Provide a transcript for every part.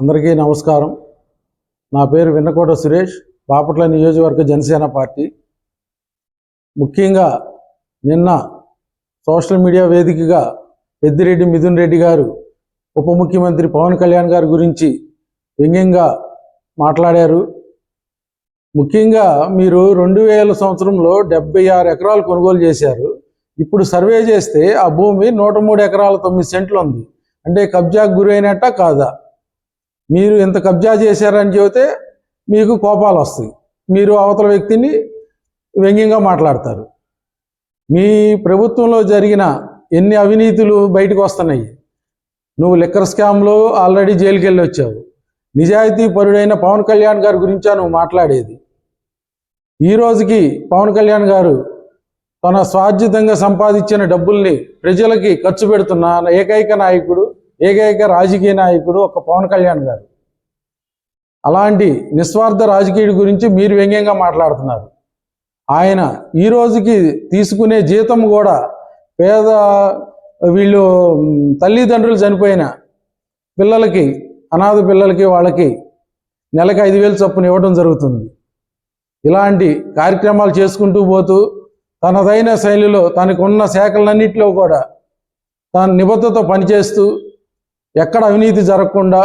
అందరికీ నమస్కారం. నా పేరు విన్నకోట సురేష్ బాపట్ల నియోజకవర్గ జనసేన పార్టీ. ముఖ్యంగా నిన్న సోషల్ మీడియా వేదికగా పెద్దిరెడ్డి మిథున్ రెడ్డి గారు ఉప ముఖ్యమంత్రి పవన్ కళ్యాణ్ గారి గురించి వ్యంగ్యంగా మాట్లాడారు. ముఖ్యంగా మీరు రెండు వేల సంవత్సరంలో డెబ్బై ఆరు ఎకరాలు కొనుగోలు చేశారు. ఇప్పుడు సర్వే చేస్తే ఆ భూమి నూట మూడు ఎకరాల తొమ్మిది సెంట్లు ఉంది. అంటే కబ్జాకు గురైనట్ట కాదా? మీరు ఇంత కబ్జా చేశారని చెబితే మీకు కోపాలు వస్తాయి. మీరు అవతల వ్యక్తిని వ్యంగ్యంగా మాట్లాడతారు. మీ ప్రభుత్వంలో జరిగిన ఎన్ని అవినీతులు బయటకు వస్తున్నాయి? నువ్వు లిక్కర్ స్కామ్లో ఆల్రెడీ జైలుకి వెళ్ళి వచ్చావు. నిజాయితీ పరుడైన పవన్ కళ్యాణ్ గారి గురించా నువ్వు మాట్లాడేది? ఈ రోజుకి పవన్ కళ్యాణ్ గారు తన స్వార్జితంగా సంపాదించిన డబ్బుల్ని ప్రజలకి ఖర్చు పెడుతున్న ఏకైక నాయకుడు ఏకైక రాజకీయ నాయకుడు ఒక పవన్ కళ్యాణ్ గారు. అలాంటి నిస్వార్థ రాజకీయుడి గురించి మీరు వ్యంగ్యంగా మాట్లాడుతున్నారు. ఆయన ఈ రోజుకి తీసుకునే జీతం కూడా పేద వీళ్ళు తల్లిదండ్రులు చనిపోయిన పిల్లలకి అనాథ పిల్లలకి వాళ్ళకి నెలకి ఐదు వేలు చొప్పున ఇవ్వడం జరుగుతుంది. ఇలాంటి కార్యక్రమాలు చేసుకుంటూ పోతూ తనదైన శైలిలో తనకున్న శాఖలన్నింటిలో కూడా తాను నిబద్ధతో పనిచేస్తూ ఎక్కడ అవినీతి జరగకుండా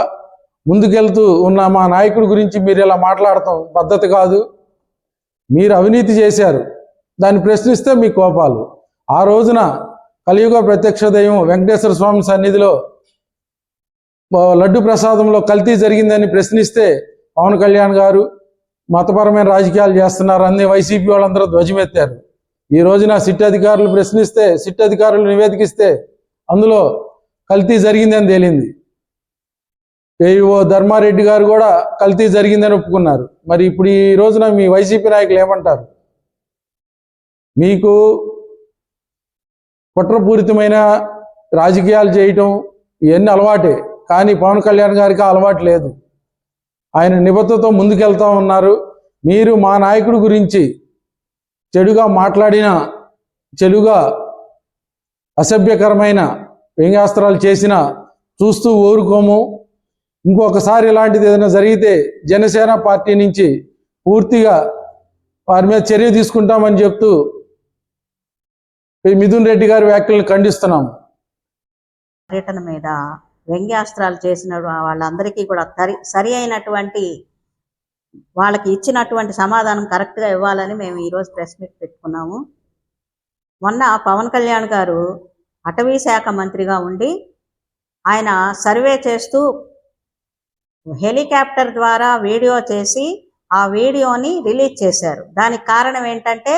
ముందుకెళ్తూ ఉన్న మా నాయకుడి గురించి మీరు ఇలా మాట్లాడటం పద్ధతి కాదు. మీరు అవినీతి చేశారు. దాన్ని ప్రశ్నిస్తే మీ కోపాలు. ఆ రోజున కలియుగ ప్రత్యక్ష దైవం వెంకటేశ్వర స్వామి సన్నిధిలో లడ్డు ప్రసాదంలో కల్తీ జరిగిందని ప్రశ్నిస్తే పవన్ కళ్యాణ్ గారు మతపరమైన రాజకీయాలు చేస్తున్నారు. అన్ని వైసీపీ వాళ్ళందరూ ధ్వజమెత్తారు. ఈ రోజున సిట్ అధికారులు ప్రశ్నిస్తే సిట్ అధికారులు నివేదికిస్తే అందులో కల్తీ జరిగిందని తేలింది. ఏవో ధర్మారెడ్డి గారు కూడా కల్తీ జరిగిందని ఒప్పుకున్నారు. మరి ఇప్పుడు ఈ రోజున మీ వైసీపీ నాయకులు ఏమంటారు? మీకు కుట్రపూరితమైన రాజకీయాలు చేయటం ఇవన్నీ అలవాటే కానీ పవన్ కళ్యాణ్ గారికి అలవాటు లేదు. ఆయన నిబద్ధతో ముందుకెళ్తా ఉన్నారు. మీరు మా నాయకుడి గురించి చెడుగా మాట్లాడిన చెడుగా అసభ్యకరమైన వ్యంగ్యాస్త్రాలు చేసిన చూస్తూ ఊరుకోము. ఇంకొకసారి ఇలాంటిది ఏదైనా జరిగితే జనసేన పార్టీ నుంచి పూర్తిగా వారి మీద చర్య తీసుకుంటామని చెప్తూ మిథున్ రెడ్డి గారి వ్యాఖ్యలను ఖండిస్తున్నాం పర్యటన మీద వ్యంగ్యాస్త్రాలు చేసిన వాళ్ళందరికీ కూడా సరి సరి అయినటువంటి వాళ్ళకి ఇచ్చినటువంటి సమాధానం కరెక్ట్గా ఇవ్వాలని మేము ఈరోజు ప్రెస్ మీట్ పెట్టుకున్నాము. మొన్న పవన్ కళ్యాణ్ గారు అటవీ శాఖ మంత్రిగా ఉండి ఆయన సర్వే చేస్తూ హెలికాప్టర్ ద్వారా వీడియో చేసి ఆ వీడియోని రిలీజ్ చేశారు. దానికి కారణం ఏంటంటే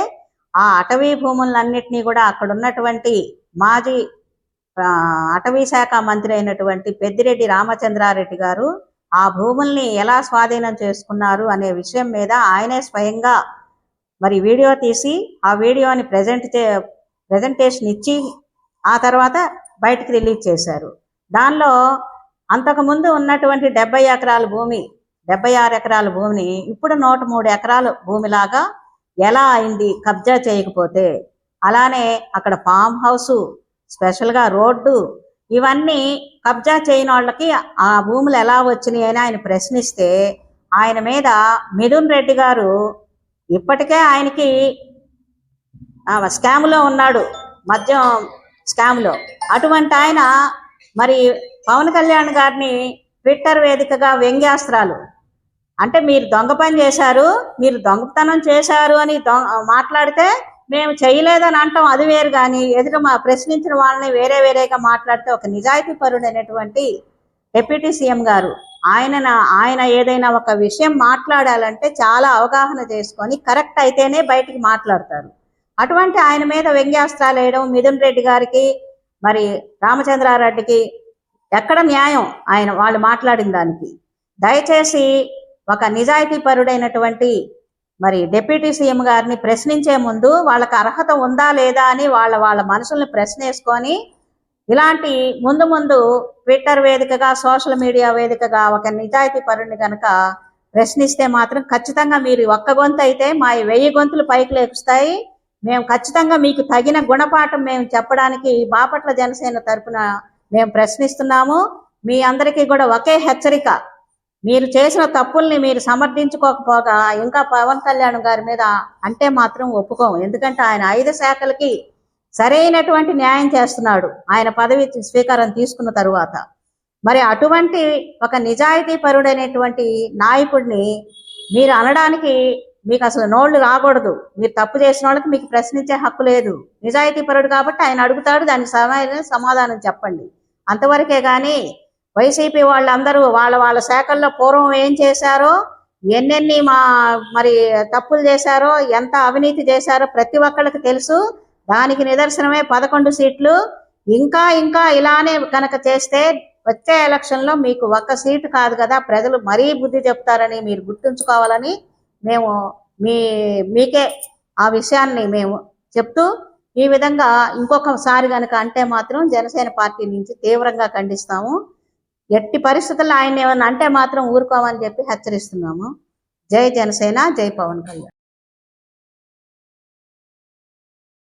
ఆ అటవీ భూములన్నింటినీ కూడా అక్కడ ఉన్నటువంటి మాజీ అటవీ శాఖ మంత్రి అయినటువంటి పెద్దిరెడ్డి రామచంద్రారెడ్డి గారు ఆ భూముల్ని ఎలా స్వాధీనం చేసుకున్నారు అనే విషయం మీద ఆయనే స్వయంగా మరి వీడియో తీసి ఆ వీడియోని ప్రజెంట్ చే ప్రజెంటేషన్ ఇచ్చి ఆ తర్వాత బయటకు రిలీజ్ చేశారు. దానిలో అంతకుముందు ఉన్నటువంటి డెబ్బై ఎకరాల భూమి డెబ్బై ఆరు ఎకరాల భూమిని ఇప్పుడు నూట మూడు ఎకరాల భూమిలాగా ఎలా అయింది కబ్జా చేయకపోతే అలానే అక్కడ ఫామ్ హౌస్ స్పెషల్గా రోడ్డు ఇవన్నీ కబ్జా చేయని వాళ్ళకి ఆ భూములు ఎలా వచ్చినాయి అని ఆయన ప్రశ్నిస్తే ఆయన మీద మిథున్ రెడ్డి గారు ఇప్పటికే ఆయనకి స్కామ్లో ఉన్నాడు మద్యం స్కామ్లో. అటువంటి ఆయన మరి పవన్ కళ్యాణ్ గారిని ట్విట్టర్ వేదికగా వ్యంగ్యాస్త్రాలు. అంటే మీరు దొంగ పని చేశారు మీరు దొంగతనం చేశారు అని దొంగ మాట్లాడితే మేము చేయలేదని అంటాం అది వేరు కానీ ఎదుట మా ప్రశ్నించిన వాళ్ళని వేరే వేరేగా మాట్లాడితే ఒక నిజాయితీ పరుడైనటువంటి డిప్యూటీ సీఎం గారు ఆయన ఆయన ఏదైనా ఒక విషయం మాట్లాడాలంటే చాలా అవగాహన చేసుకొని కరెక్ట్ అయితేనే బయటికి మాట్లాడతారు. అటువంటి ఆయన మీద వ్యంగ్యాస్త్రాలు వేయడం మిథున్ రెడ్డి గారికి మరి రామచంద్రారెడ్డికి ఎక్కడ న్యాయం? ఆయన వాళ్ళు మాట్లాడిన దానికి. దయచేసి ఒక నిజాయితీ పరుడైనటువంటి మరి డిప్యూటీ సీఎం గారిని ప్రశ్నించే ముందు వాళ్ళకి అర్హత ఉందా లేదా అని వాళ్ళ వాళ్ళ మనసుల్ని ప్రశ్నేసుకొని ఇలాంటి ముందు ముందు ట్విట్టర్ వేదికగా సోషల్ మీడియా వేదికగా ఒక నిజాయితీ పరుడిని కనుక ప్రశ్నిస్తే మాత్రం ఖచ్చితంగా మీరు ఒక్క గొంతు అయితే మా వెయ్యి గొంతులు పైకి లేపుస్తాయి మేము ఖచ్చితంగా మీకు తగిన గుణపాఠం మేము చెప్పడానికి బాపట్ల జనసేన తరపున మేము ప్రశ్నిస్తున్నాము. మీ అందరికీ కూడా ఒకే హెచ్చరిక. మీరు చేసిన తప్పుల్ని మీరు సమర్థించుకోకపోగా ఇంకా పవన్ కళ్యాణ్ గారి మీద అంటే మాత్రం ఒప్పుకోము ఎందుకంటే ఆయన ఐదు శాఖలకి సరైనటువంటి న్యాయం చేస్తున్నాడు. ఆయన పదవి స్వీకారం తీసుకున్న తరువాత. మరి అటువంటి ఒక నిజాయితీ పరుడైనటువంటి నాయకుడిని మీరు అనడానికి మీకు అసలు నోళ్ళు రాకూడదు. మీరు తప్పు చేసిన వాళ్ళకి మీకు ప్రశ్నించే హక్కు లేదు. నిజాయితీ పరుడు కాబట్టి ఆయన అడుగుతాడు దానికి సరైన సమాధానం చెప్పండి. అంతవరకే కానీ వైసీపీ వాళ్ళందరూ వాళ్ళ వాళ్ళ శాఖల్లో పూర్వం ఏం చేశారో ఎన్నెన్ని మా మరి తప్పులు చేశారో ఎంత అవినీతి చేశారో ప్రతి ఒక్కళ్ళకి తెలుసు. దానికి నిదర్శనమే పదకొండు సీట్లు. ఇంకా ఇంకా ఇలానే కనుక చేస్తే వచ్చే ఎలక్షన్లో మీకు ఒక్క సీటు కాదు కదా. ప్రజలు మరీ బుద్ధి చెప్తారని మీరు గుర్తుంచుకోవాలని మేము మీ మీకే ఆ విషయాన్ని మేము చెప్తూ ఈ విధంగా ఇంకొకసారి కనుక అంటే మాత్రం జనసేన పార్టీ నుంచి తీవ్రంగా ఖండిస్తాము. ఎట్టి పరిస్థితుల్లో ఆయన ఏమన్నా అంటే మాత్రం ఊరుకోమని చెప్పి హెచ్చరిస్తున్నాము. జై జనసేన జై పవన్ కళ్యాణ్.